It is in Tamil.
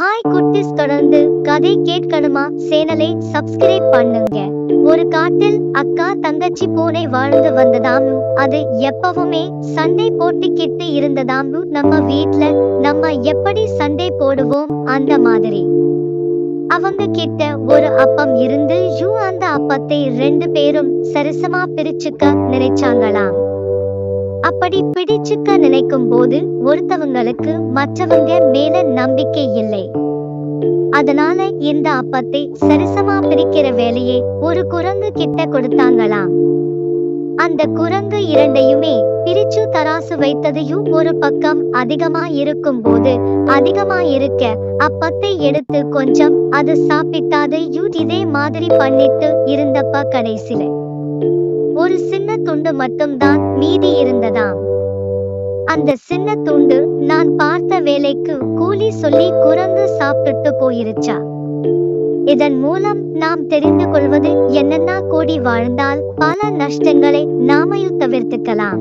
ஹாய் குட்டிஸ் தொடர்ந்து கதை கேட்கணுமா? சேனலை சப்ஸ்கிரைப் பண்ணுங்க. ஒரு காட்டில் அக்கா தங்கச்சி பூனை வாழ்ந்து வந்ததாம். அது எப்பவுமே சண்டை போட்டுக்கிட்டு இருந்ததாம். நம்ம வீட்ல நம்ம எப்படி சண்டை போடுவோம்? அந்த மாதிரி. அவங்க கிட்ட ஒரு அப்பம் இருந்து யூ அந்த அப்பத்தை ரெண்டு பேரும் சரிசமா பிரிச்சுக்க நினைச்சாங்களாம். அப்படி பிடிச்சுக்க நினைக்கும் போது ஒருத்தவங்களுக்கு மற்றவங்க மேல நம்பிக்கை இல்லை. அதனால இந்த அப்பத்தை சரிசமா பிரிக்கிற வேலையை ஒரு குரங்கு கிட்ட கொடுத்தாங்களாம். அந்த குரங்கு இரண்டையுமே பிரிச்சு தராசு வைத்ததையும் ஒரு பக்கம் அதிகமா இருக்கும் போது அதிகமா இருக்க அப்பத்தை எடுத்து கொஞ்சம் அது சாப்பிட்டாதையும் இதே மாதிரி பண்ணிட்டு இருந்தப்ப கடைசில ஒரு சின்ன துண்டு மட்டும்தான் மீதி இருந்ததாம் அந்த சின்ன துண்டு நான் பார்த்த வேலைக்கு கூலி சொல்லி குரங்கு சாப்பிட்டு போயிருச்சா? இதன் மூலம் நாம் தெரிந்து கொள்வது என்னன்னா கூடி வாழ்ந்தால் பல நஷ்டங்களை நாமையும் தவிர்த்துக்கலாம்.